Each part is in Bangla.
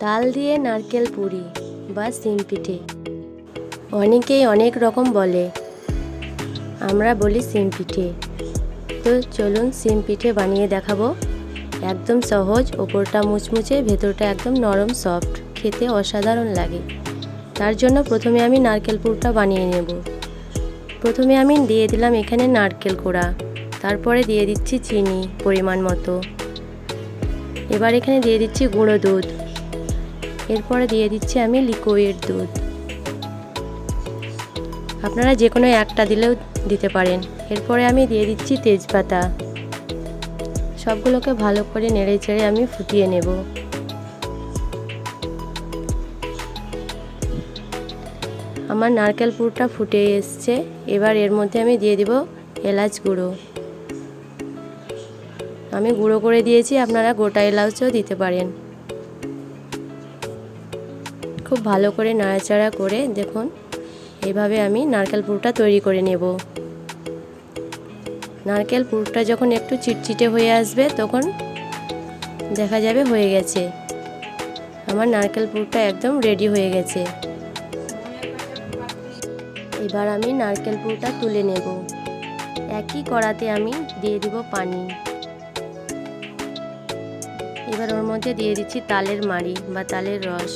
তাল দিয়ে নারকেল পুরি বা সিম পিঠে। অনেকেই অনেক রকম বলে, আমরা বলি সিম পিঠে। তো চলুন সিম পিঠে বানিয়ে দেখাবো। একদম সহজ, ওপরটা মুচমুচে, ভেতরটা একদম নরম, সফট, খেতে অসাধারণ লাগে। তার জন্য প্রথমে আমি নারকেল পুরটা বানিয়ে নেব। প্রথমে আমি দিয়ে দিলাম এখানে নারকেল কোড়া। তারপরে দিয়ে দিচ্ছি চিনি পরিমাণ মতো। এবার এখানে দিয়ে দিচ্ছি গুঁড়ো দুধ। এরপরে দিয়ে দিচ্ছি আমি লিকুইড দুধ। আপনারা যে কোনো একটা দিলেও দিতে পারেন। এরপরে আমি দিয়ে দিচ্ছি তেজপাতা। সবগুলোকে ভালো করে নেড়ে চেড়ে আমি ফুটিয়ে নেব। আমার নারকেল পুরটা ফুটে এসছে। এবার এর মধ্যে আমি দিয়ে দিব এলাচ গুঁড়ো। আমি গুঁড়ো করে দিয়েছি, আপনারা গোটা এলাচও দিতে পারেন। খুব ভালো করে নাড়াচাড়া করে দেখুন এইভাবে আমি নারকেল পুরটা তৈরি করে নেব। নারকেল পুরটা যখন একটু চিটচিটে হয়ে আসবে তখন দেখা যাবে হয়ে গেছে। আমার নারকেল পুরটা একদম রেডি হয়ে গেছে। এবার আমি নারকেল পুরটা তুলে নেব। একই কড়াতে আমি দিয়ে দিব পানি। এবার ওর মধ্যে দিয়ে দিচ্ছি তালের মাড়ি বা তালের রস।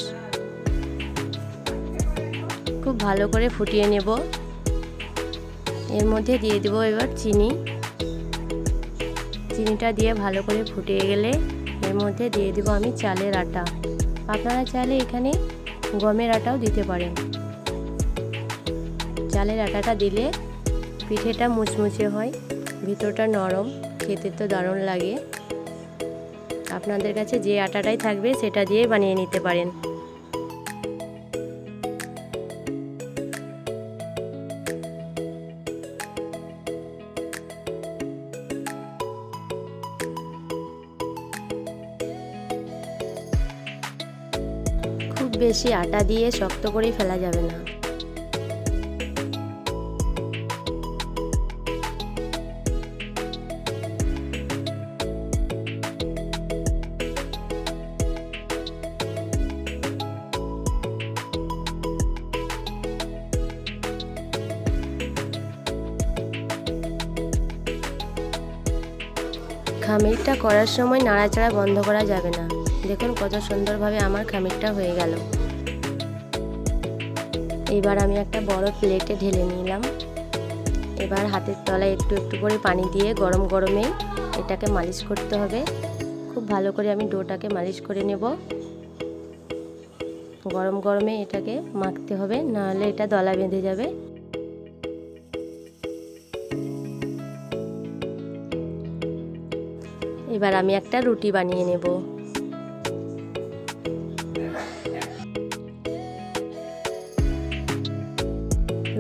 খুব ভালো করে ফুটিয়ে নেব। এর মধ্যে দিয়ে দেবো এবার চিনি। চিনিটা দিয়ে ভালো করে ফুটিয়ে গেলে এর মধ্যে দিয়ে দেবো আমি চালের আটা। আপনারা চাইলে এখানে গমের আটাও দিতে পারেন। চালের আটাটা দিলে পিঠেটা মুচমুচে হয়, ভিতরটা নরম, খেতে তো দারুণ লাগে। আপনাদের কাছে যে আটাটাই থাকবে সেটা দিয়ে বানিয়ে নিতে পারেন। বেশি আটা দিয়ে শক্ত করে ফেলা যাবে না। খামিরটা করার সময় নাড়াচাড়া বন্ধ করা যাবে না। দেখুন কত সুন্দরভাবে আমার খামিরটা হয়ে গেল। এবার আমি একটা বড় প্লেটে ঢেলে নিলাম। এবার হাতের তলায় একটু একটু করে পানি দিয়ে গরম গরমে এটাকে মালিশ করতে হবে। খুব ভালো করে আমি ডোটাকে মালিশ করে নেব। গরম গরমে এটাকে মাখতে হবে, নাহলে এটা দলা বেঁধে যাবে। এবার আমি একটা রুটি বানিয়ে নেব।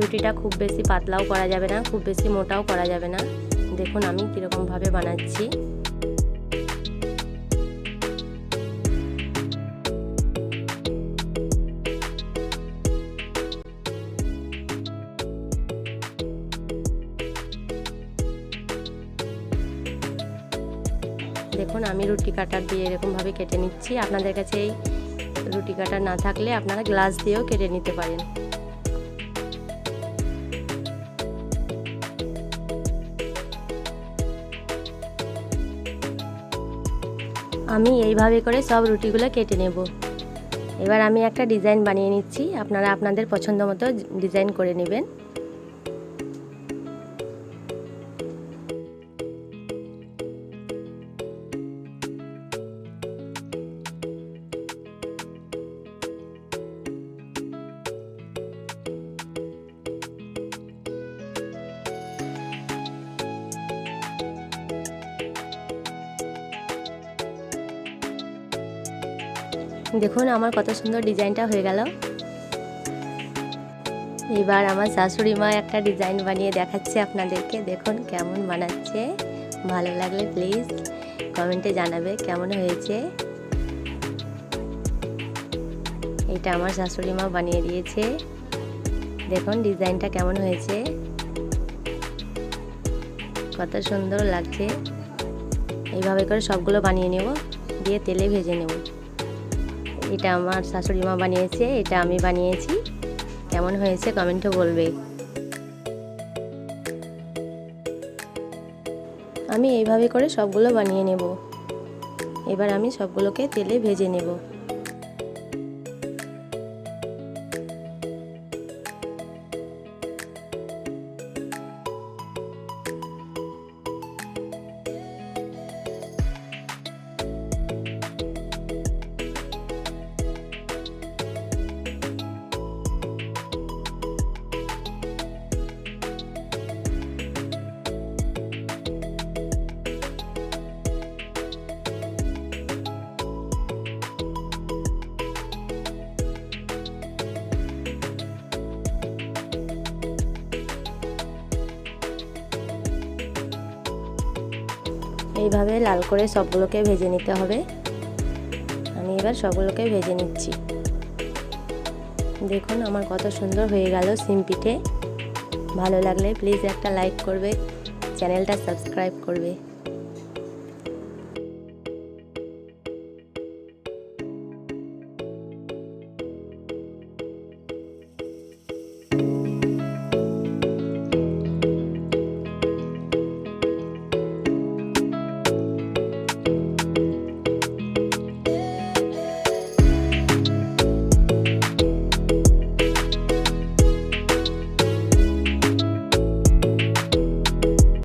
রুটিটা খুব বেশি পাতলাও করা যাবে না, খুব বেশি মোটাও করা যাবে না। দেখুন, আমি কীরকমভাবে বানাচ্ছি। দেখুন, আমি রুটি কাটার দিয়ে এরকমভাবে কেটে নিচ্ছি। আপনাদের কাছে এই রুটি কাটার না থাকলে আপনারা গ্লাস দিয়েও কেটে নিতে পারেন। আমি এইভাবে করে সব রুটিগুলো কেটে নেব। এবার আমি একটা ডিজাইন বানিয়ে নিচ্ছি। আপনারা আপনাদের পছন্দ মতো ডিজাইন করে নেবেন। দেখুন, আমার কত সুন্দর ডিজাইনটা হয়ে গেল। এবার আমার শাশুড়ি মা একটা ডিজাইন বানিয়ে দেখাচ্ছে আপনাদেরকে। দেখুন কেমন বানাচ্ছে। ভালো লাগলে প্লিজ কমেন্টে জানাবে কেমন হয়েছে। এটা আমার শাশুড়ি মা বানিয়ে দিয়েছে। দেখুন ডিজাইনটা কেমন হয়েছে। কত সুন্দর লাগছে। এইভাবে করে সবগুলো বানিয়ে নেব, দিয়ে তেলে ভেজে নেব। এটা আমার শাশুড়ি মা বানিয়েছে, এটা আমি বানিয়েছি। কেমন হয়েছে কমেন্টে বলবে। আমি এইভাবে করে সবগুলো বানিয়ে নেব। এবার আমি সবগুলোকে তেলে ভেজে নেব। এইভাবে লাল করে সবগুলোকে ভেজে নিতে হবে। আমি এবার সবগুলোকে ভেজে নিচ্ছি। দেখুন আমার কত সুন্দর হয়ে গেল সিম পিঠে। ভালো লাগলে প্লিজ একটা লাইক করবে, চ্যানেলটা সাবস্ক্রাইব করবে।